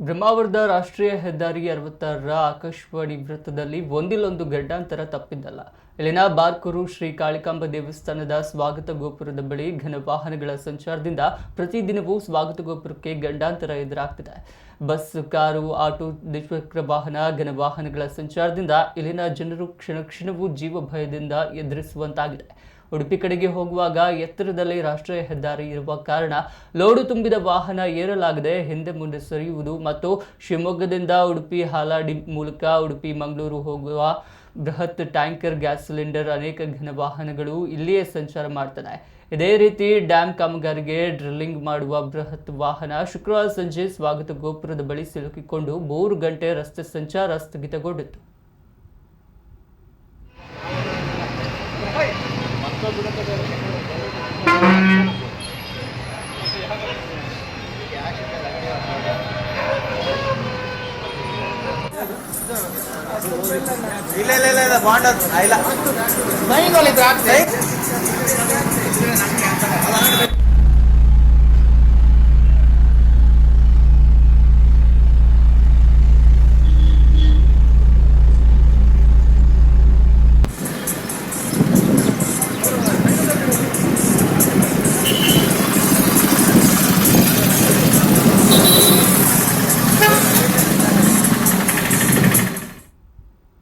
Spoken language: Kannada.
ಬ್ರಹ್ಮಾವರದ ರಾಷ್ಟ್ರೀಯ ಹೆದ್ದಾರಿ ಅರವತ್ತಾರರ ಆಕಾಶವಾಣಿ ವೃತ್ತದಲ್ಲಿ ಒಂದಿಲ್ಲೊಂದು ಗಡ್ಡಾಂತರ ತಪ್ಪಿದ್ದಲ್ಲ. ಇಲ್ಲಿನ ಬಾರ್ಕೂರು ಶ್ರೀ ಕಾಳಿಕಾಂಬ ದೇವಸ್ಥಾನದ ಸ್ವಾಗತ ಗೋಪುರದ ಬಳಿ ಘನ ವಾಹನಗಳ ಸಂಚಾರದಿಂದ ಪ್ರತಿದಿನವೂ ಸ್ವಾಗತ ಗೋಪುರಕ್ಕೆ ಗಂಡಾಂತರ ಎದುರಾಗ್ತಿದೆ. ಬಸ್, ಕಾರು, ಆಟೋ, ದ್ವಿಚಕ್ರ ವಾಹನ, ಘನ ವಾಹನಗಳ ಸಂಚಾರದಿಂದ ಇಲ್ಲಿನ ಜನರು ಕ್ಷಣ ಕ್ಷಣವೂ ಜೀವ ಭಯದಿಂದ ಎದುರಿಸುವಂತಾಗಿದೆ. ಉಡುಪಿ ಕಡೆಗೆ ಹೋಗುವಾಗ ಎತ್ತರದಲ್ಲಿ ರಾಷ್ಟ್ರೀಯ ಹೆದ್ದಾರಿ ಇರುವ ಕಾರಣ ಲೋಡು ತುಂಬಿದ ವಾಹನ ಏರಲಾಗದೆ ಹಿಂದೆ ಮುಂದೆ ಸರಿಯುವುದು ಮತ್ತು ಶಿವಮೊಗ್ಗದಿಂದ ಉಡುಪಿ ಹಾಲಾಡಿ ಮೂಲಕ ಉಡುಪಿ, ಮಂಗಳೂರು ಹೋಗುವ ಬೃಹತ್ ಟ್ಯಾಂಕರ್, ಗ್ಯಾಸ್ ಸಿಲಿಂಡರ್ ಅನೇಕ ಘನ ವಾಹನಗಳು ಇಲ್ಲಿಯೇ ಸಂಚಾರ ಮಾಡ್ತದೆ ಇದೇ ರೀತಿ ಡ್ಯಾಮ್ ಕಾಮಗಾರಿಗೆ ಡ್ರಿಲ್ಲಿಂಗ್ ಮಾಡುವ ಬೃಹತ್ ವಾಹನ ಶುಕ್ರವಾರ ಸಂಜೆ ಸ್ವಾಗತ ಗೋಪುರದ ಬಳಿ ಸಿಲುಕಿಕೊಂಡು ಮೂರು ಗಂಟೆ ರಸ್ತೆ ಸಂಚಾರ ಸ್ಥಗಿತಗೊಂಡಿತ್ತು ಇಲ್ಲ ಇಲ್ಲ ಇಲ್ಲ ಬಾಂಡ್ ಇಲ್ಲ. ನೈನ್ ಇದ್ರೆ ಆಗ್ತದೆ